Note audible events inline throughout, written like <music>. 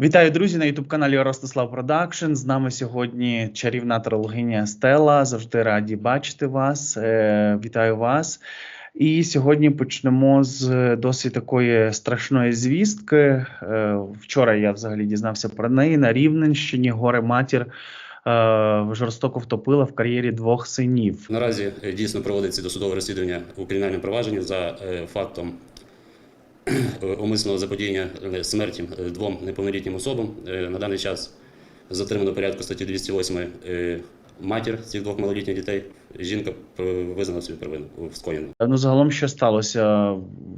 Вітаю, друзі, на ютуб-каналі Ростислав Продакшн. З нами сьогодні чарівна тарологиня Стела. Завжди раді бачити вас. Е, Вітаю вас. І сьогодні почнемо з досить такої страшної звістки. Е, Вчора я взагалі дізнався про неї на Рівненщині. Горе матір е, жорстоко втопила в кар'єрі двох синів. Наразі дійсно проводиться досудове розслідування у кримінальному провадженні за фактом умисного заподіяння е, смерті е, двом неповнолітнім особам. Е, На даний час затримано порядку статті 208 е, матір цих двох малолітніх дітей. Жінка е, визнала собі провину у скоєному. Ну, загалом, що сталося?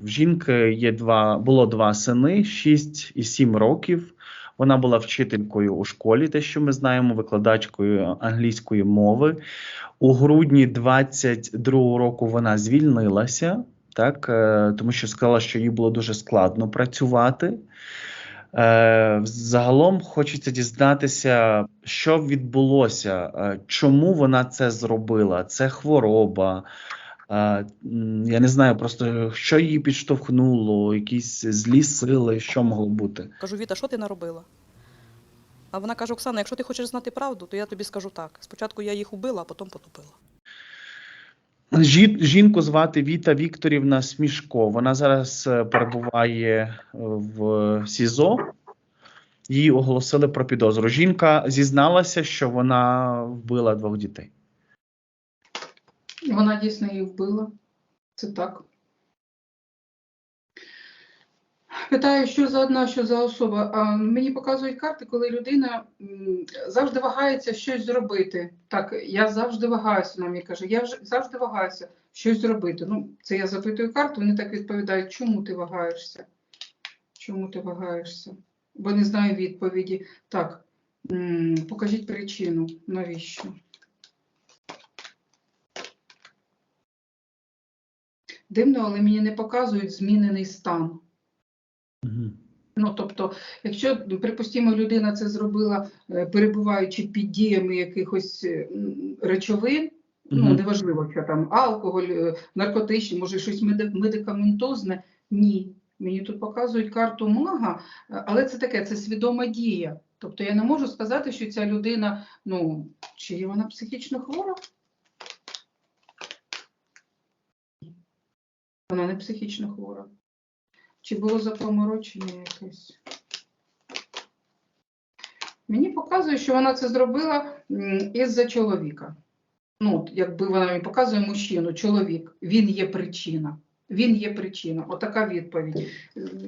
В жінки є два, було два сини, 6 і 7 років. Вона була вчителькою у школі, те, що ми знаємо, викладачкою англійської мови. У грудні 22-го року вона звільнилася, так, е, тому що сказала, що їй було дуже складно працювати. Е, Загалом хочеться дізнатися, що відбулося, е, чому вона це зробила. Це хвороба. Я не знаю просто, що її підштовхнуло, якісь злі сили, що могло бути. Кажу, Віта, що ти наробила? А вона каже: Оксана, якщо ти хочеш знати правду, то я тобі скажу так. Спочатку я їх убила, а потім потопила. Жі- Жінку звати Віта Вікторівна Смішко. Вона зараз е, перебуває е, в СІЗО. Їй оголосили про підозру. Жінка зізналася, що вона вбила двох дітей. Вона дійсно її вбила. Це так. Питаю, що за одна, що за особа. А мені показують карти, коли людина завжди вагається щось зробити. Так, я завжди вагаюся, вона мені каже, я завжди вагаюся щось зробити. Ну, це я запитую карту, вони так відповідають, чому ти вагаєшся? Чому ти вагаєшся? Бо не знаю відповіді. Так, покажіть причину, навіщо? Дивно, але мені не показують змінений стан. Ну, тобто, якщо, припустимо, людина це зробила, е, перебуваючи під діями якихось е, речовин, ну, неважливо, що там алкоголь, е, наркотичні, може щось медикаментозне, ні. Мені тут показують карту мага, але це таке, це свідома дія. Тобто я не можу сказати, що ця людина, ну, чи є вона психічно хвора? Вона не психічно хвора. Чи було запоморочення якесь? Мені показує, що вона це зробила із-за чоловіка. Ну, якби вона мені показує мужчину, чоловік, він є причина. Він є причина. Отака відповідь.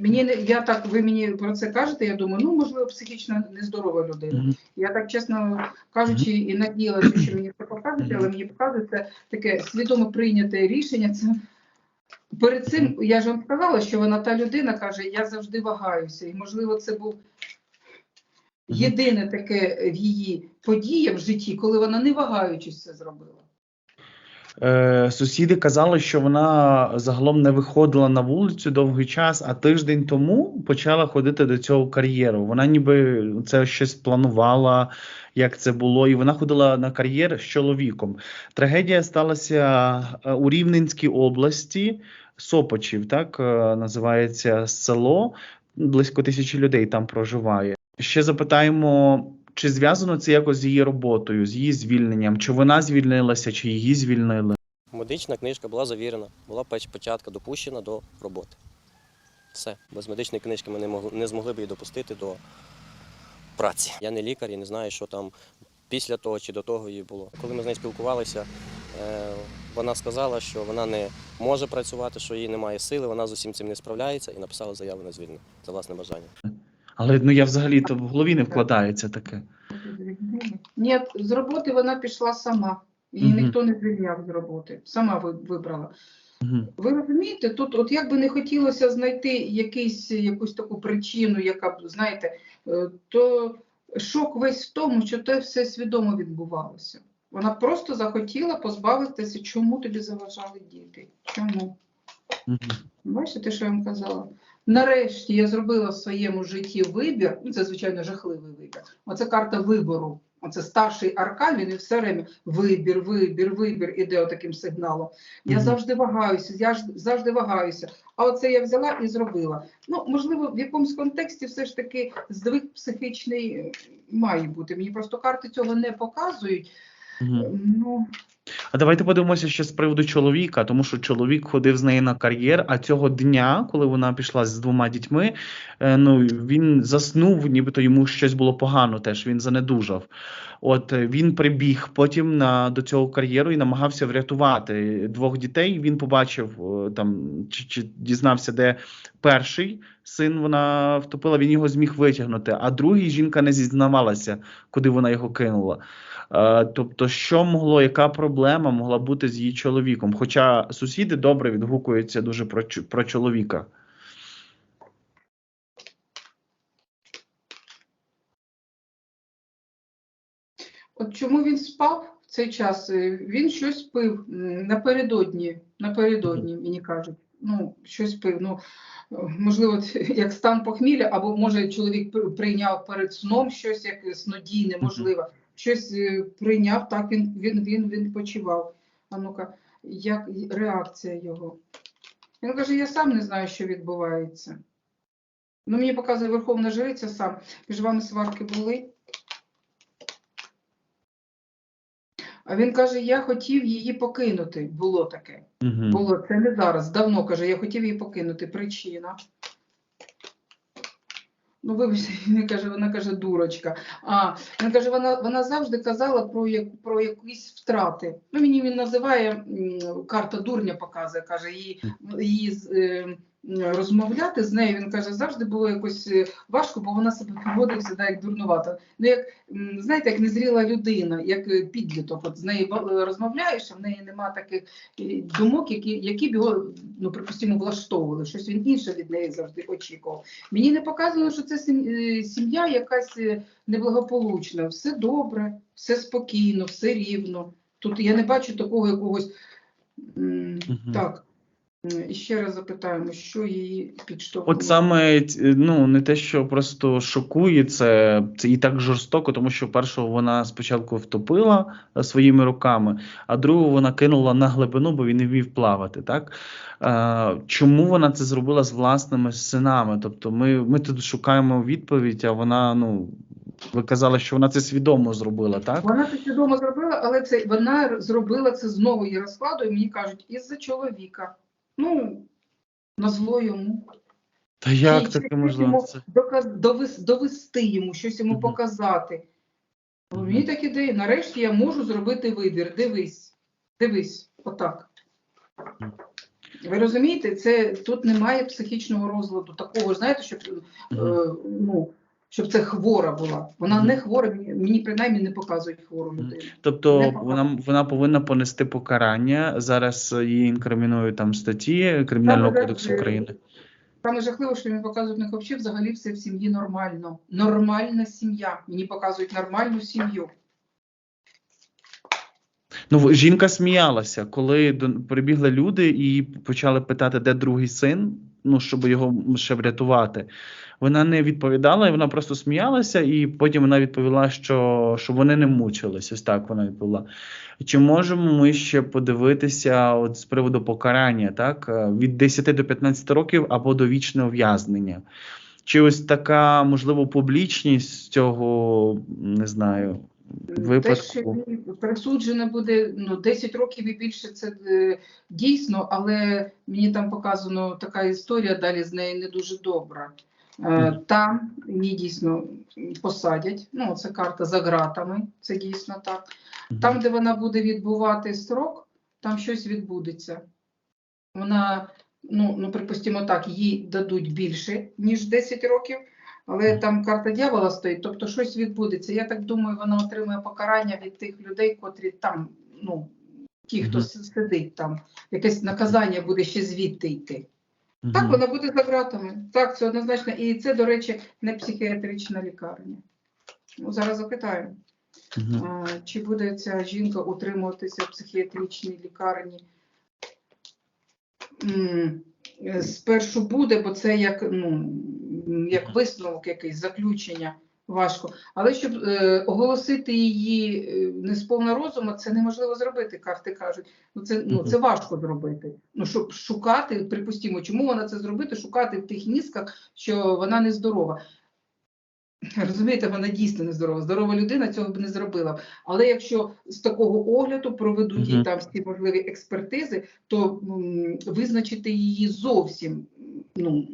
Мені я так, ви мені про це кажете, я думаю, ну можливо, психічно нездорова людина. Мгм. Я так чесно кажучи, і надіялася, що мені це покажуть, але мені показує це таке свідомо прийняте рішення. Це перед цим я ж вам сказала, що вона та людина каже, я завжди вагаюся. І можливо, це був єдине таке в її подія в житті, коли вона не вагаючись це зробила. Е, сусіди казали, що вона загалом не виходила на вулицю довгий час, а тиждень тому почала ходити до цього кар'єру. Вона ніби це щось планувала, як це було, і вона ходила на кар'єр з чоловіком. Трагедія сталася е, у Рівненській області. Сопочів, так е, називається село. Близько тисячі людей там проживає. Ще запитаємо, чи зв'язано це якось з її роботою, з її звільненням? Чи вона звільнилася, чи її звільнили? Медична книжка була завірена, була початка допущена до роботи. Все. Без медичної книжки ми не, могли, не змогли б її допустити до праці. Я не лікар і не знаю, що там після того чи до того їй було. Коли ми з нею спілкувалися, е, вона сказала, що вона не може працювати, що їй немає сили, вона з усім цим не справляється і написала заяву на звільнення за власне бажання. Але ну я взагалі то в голові не вкладається таке. Ні, з роботи вона пішла сама. Її Мгм. ніхто не звільняв з роботи. Сама вибрала. Ви розумієте, тут, от як би не хотілося знайти якийсь, якусь таку причину, яка б, знаєте, е, то шок весь в тому, що це все свідомо відбувалося. Вона просто захотіла позбавитися, чому тобі заважали діти. Чому? Бачите, що я вам казала? Нарешті я зробила в своєму житті вибір, ну це, звичайно, жахливий вибір. Оце карта вибору. Оце старший аркан, він і все время вибір, вибір, вибір іде отаким сигналом. Я Мгм. завжди вагаюся, я ж завжди вагаюся. А оце я взяла і зробила. Ну, можливо, в якомусь контексті все ж таки здвиг психічний е, має бути. Мені просто карти цього не показують. Мгм. Ну, А давайте подивимося ще з приводу чоловіка, тому що чоловік ходив з нею на кар'єр, а цього дня, коли вона пішла з двома дітьми, е, ну він заснув, нібито йому щось було погано, теж він занедужав. От е, він прибіг потім на до цього кар'єру і намагався врятувати двох дітей. Він побачив е, там чи, чи дізнався, де перший син вона втопила. Він його зміг витягнути, а другий жінка не зізнавалася, куди вона його кинула. Е, Тобто, що могло, яка проблема могла бути з її чоловіком? Хоча сусіди добре відгукуються дуже про, про чоловіка. От чому він спав в цей час? Е, Він щось пив напередодні, напередодні, мені кажуть. Ну, щось пив. Ну, можливо, як стан похмілля, або може чоловік прийняв перед сном щось як снодійне, можливо. Щось е, прийняв, так він, він, він, він почував. А ну-ка, як реакція його? Він каже, я сам не знаю, що відбувається. Ну, мені показує Верховна Жриця сам. Між вами сварки були. А він каже, я хотів її покинути. Було таке. Угу. Було це не зараз. Давно каже, я хотів її покинути. Причина. Ну, вибачте, <laughs> він каже, вона каже, дурочка. А він каже, вона, вона завжди казала про, як, про якісь втрати. Ну, мені він називає карта дурня, показує, каже, її, її з- е, м, розмовляти з нею. Він каже, завжди було якось е, важко, бо вона себе поводить завжди як дурнувато. Ну, як знаєте, як незріла людина, як е, підліток. От з нею розмовляєш, а в неї нема таких е, думок, які, які б його, ну, припустимо, влаштовували. Щось він інше від неї завжди очікував. Мені не показано, що це е, сім'я якась е, неблагополучна. Все добре, все спокійно, все рівно. Тут я не бачу такого якогось. м, Мгм. Так. М, І ще раз запитаємо, що її підштовхнуло. От саме ну не те, що просто шокує, це, це і так жорстоко, тому що першого вона спочатку втопила е, своїми руками, а другого вона кинула на глибину, бо він не вмів плавати. Так е, чому вона це зробила з власними синами? Тобто, ми, ми тут шукаємо відповідь, а вона ну ви казали, що вона це свідомо зробила, так? Вона це свідомо зробила, але це вона зробила це з нової розкладу, і мені кажуть, із-за чоловіка. Ну, на зло йому. Та як таке можливо? Це доказ- довес- довести йому, щось йому показати. Ну, Мені так ідея, нарешті я можу зробити вибір. Дивись, дивись, отак. Ви розумієте, це тут немає психічного розладу, такого, знаєте, щоб, е, ну, щоб це хвора була. Вона не хвора, мені, принаймні не показують хвору людину. Тобто вона, вона повинна понести покарання. Зараз її інкримінують там статті Кримінального Саме кодексу е, України. Саме жахливо, що мені показують не хлопчів, взагалі все в сім'ї нормально. Нормальна сім'я. Мені показують нормальну сім'ю. Ну, жінка сміялася, коли прибігли люди і почали питати, де другий син, ну щоб його ще врятувати. Вона не відповідала, і вона просто сміялася, і потім вона відповіла, що, що вони не мучились. Ось так вона відповіла. Чи можемо ми ще подивитися от з приводу покарання, так? е, Від 10 до 15 років або до вічного ув'язнення? Чи ось така, можливо, публічність цього, не знаю, Те, що випадку? присуджено буде ну, 10 років і більше, це е, дійсно, але мені там показано така історія, далі з нею не дуже добра. Е. Там її дійсно посадять. Ну, це карта за ґратами, це дійсно так. Там, де вона буде відбувати строк, там щось відбудеться. Вона, ну, ну припустимо так, їй дадуть більше, ніж 10 років, але там карта дьявола стоїть, тобто щось відбудеться. Я так думаю, вона отримує покарання від тих людей, котрі там, ну, ті, хто сидить там. Якесь наказання буде ще звідти йти. Так, вона буде за ґратами. Так, це однозначно. І це, до речі, не психіатрична лікарня. Ну, зараз запитаємо. А, Чи буде ця жінка утримуватися в психіатричній лікарні? М, е, Спершу буде, бо це як, ну, як висновок якийсь, заключення. Важко. Але щоб е, оголосити її е, не з повна розуму, це неможливо зробити, карти кажуть. Ну це, ну, це важко зробити. Ну, щоб шукати, припустимо, чому вона це зробити, шукати в тих мізках, що вона нездорова. Розумієте, вона дійсно нездорова. Здорова людина цього б не зробила. Але якщо з такого огляду проведуть їй там всі можливі експертизи, то м, визначити її зовсім ну,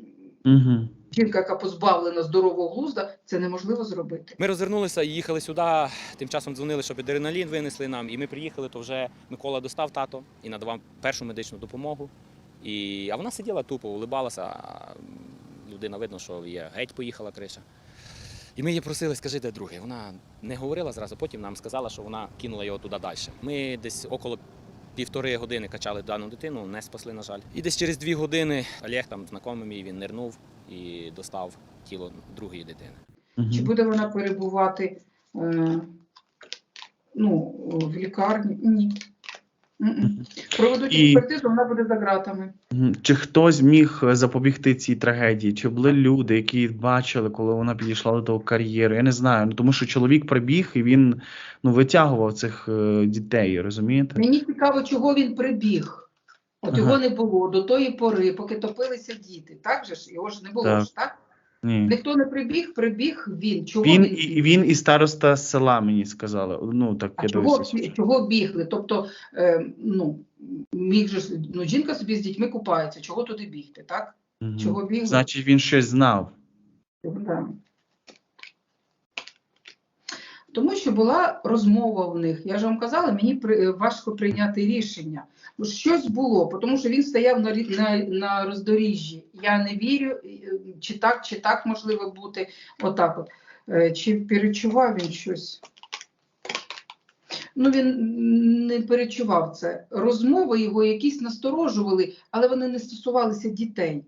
Угу. Жінка, яка позбавлена здорового глузда, це неможливо зробити. Ми розвернулися і їхали сюди. Тим часом дзвонили, щоб адреналін винесли нам. І ми приїхали, то вже Микола достав тато і надавав першу медичну допомогу. І... А вона сиділа тупо, улибалася. Людина видно, що є геть поїхала криша. І ми її просили, скажи, де другий. Вона не говорила зразу, потім нам сказала, що вона кинула його туди далі. Ми десь около півтори години качали дану дитину, не спасли, на жаль. І десь через дві години Олег, там знайомий мій, він нирнув і достав тіло другої дитини. Чи буде вона перебувати е, ну, в лікарні? Ні. Проведуть І- експертизу, вона буде за ґратами. Мгм. Чи хтось міг е, запобігти цій трагедії? Чи були люди, які бачили, коли вона підійшла до того кар'єру? Я не знаю. Ну тому що чоловік прибіг і він ну витягував цих е, дітей, розумієте? Мені цікаво, чого він прибіг. От Ага. його не було до тої пори, поки топилися діти. Так же ж? Його ж не було Так. ж, так? Ні. Ніхто не прибіг, прибіг він. Чого Він і він і староста села мені сказали. Ну так А я чого, чого бігли? Тобто, е, ну, міг же ну, жінка собі з дітьми купається, чого туди бігти, так? Мгм. Чого бігли? Значить, він щось знав. Да. Тому що була розмова в них. Я ж вам казала, мені важко прийняти рішення. Щось було, тому що він стояв на, на, на роздоріжжі. Я не вірю, е, чи так, чи так можливо бути. Отак от. Е, Чи перечував він щось? Ну, він не перечував це. Розмови його якісь насторожували, але вони не стосувалися дітей.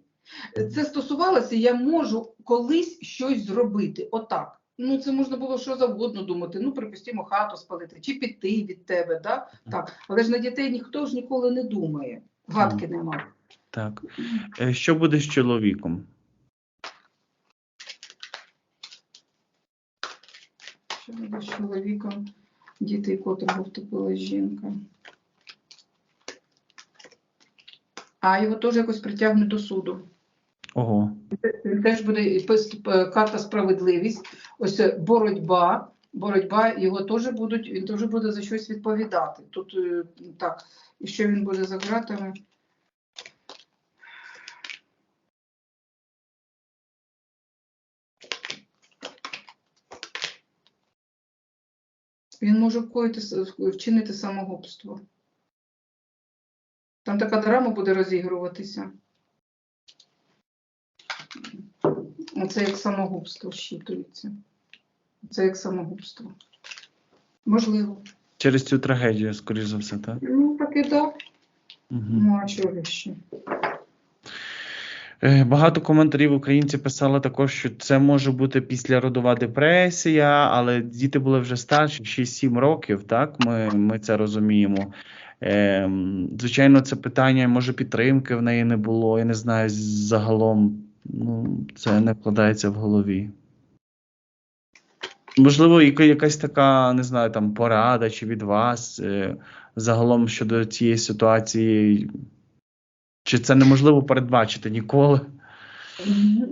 Це стосувалося, я можу колись щось зробити. Отак. Ну, це можна було що завгодно думати. Ну, припустимо, хату спалити, чи піти від тебе. Да? Так. Але ж на дітей ніхто ж ніколи не думає. Гадки немає. Так. Е, Що буде з чоловіком? Що буде з чоловіком, діти, котрого втопила жінка. А його теж якось притягнуть до суду. Ого. Теж буде пис- карта справедливість, ось боротьба. Боротьба його теж будуть, він теж буде за щось відповідати. Тут е, так, і що він буде за ґратами? Він може вкоїти, вчинити самогубство. Там така драма буде розігруватися. Оце як самогубство щитується. Це як самогубство. Можливо. Через цю трагедію, скоріш за все, так? Ну, так і так. Угу. Ну, а чого ще? Е, Багато коментарів українці писали також, що це може бути післяродова депресія, але діти були вже старші, 6-7 років, так? Ми, ми це розуміємо. Ем, звичайно, це питання, може, підтримки в неї не було. Я не знаю, загалом ну, це не вкладається в голові. Можливо, якась така, не знаю, там порада чи від вас е, загалом щодо цієї ситуації. Чи це неможливо передбачити ніколи?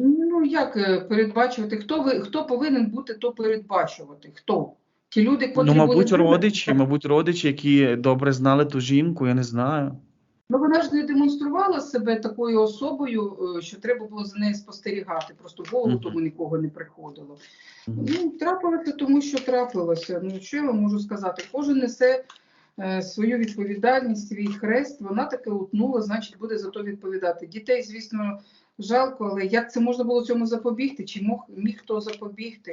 Ну, як е, передбачувати? Хто, ви, хто повинен бути, то передбачувати? Хто? Ті люди, котрі Ну, мабуть, були родичі, мабуть, родичі, які добре знали ту жінку, я не знаю. Ну, вона ж не демонструвала себе такою особою, е, що треба було за нею спостерігати. Просто голову тому нікого не приходило. Ну, трапилося, тому що трапилося. Ну, що я вам можу сказати? Кожен несе е, свою відповідальність, свій хрест. Вона таке утнула, значить, буде за то відповідати. Дітей, звісно, жалко, але як це можна було цьому запобігти? Чи мог, міг хто запобігти?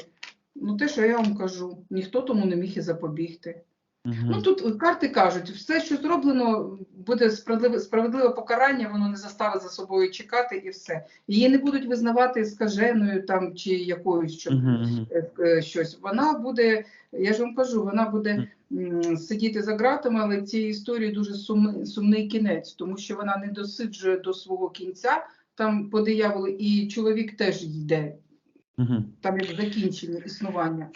Ну, те, що я вам кажу, ніхто тому не міг і запобігти. Ну тут карти кажуть, все, що зроблено, буде справедливе, справедливе покарання, воно не заставить за собою чекати і все. Її не будуть визнавати скаженою там чи якоюсь що, е, е, щось. Вона буде, я ж вам кажу, вона буде сидіти за ґратами, але в цій історії дуже сумний, сумний кінець, тому що вона не досиджує до свого кінця там по дияволу, і чоловік теж йде. Угу. там як закінчення існування.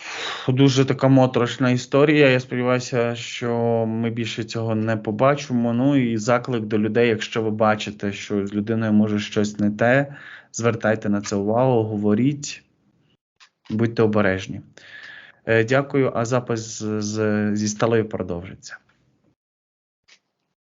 Дуже така моторошна історія. Я сподіваюся, що ми більше цього не побачимо. Ну і заклик до людей, якщо ви бачите, що з людиною може щось не те, звертайте на це увагу, говоріть, будьте обережні. Е, Дякую, а запис з, з- зі сталею продовжиться.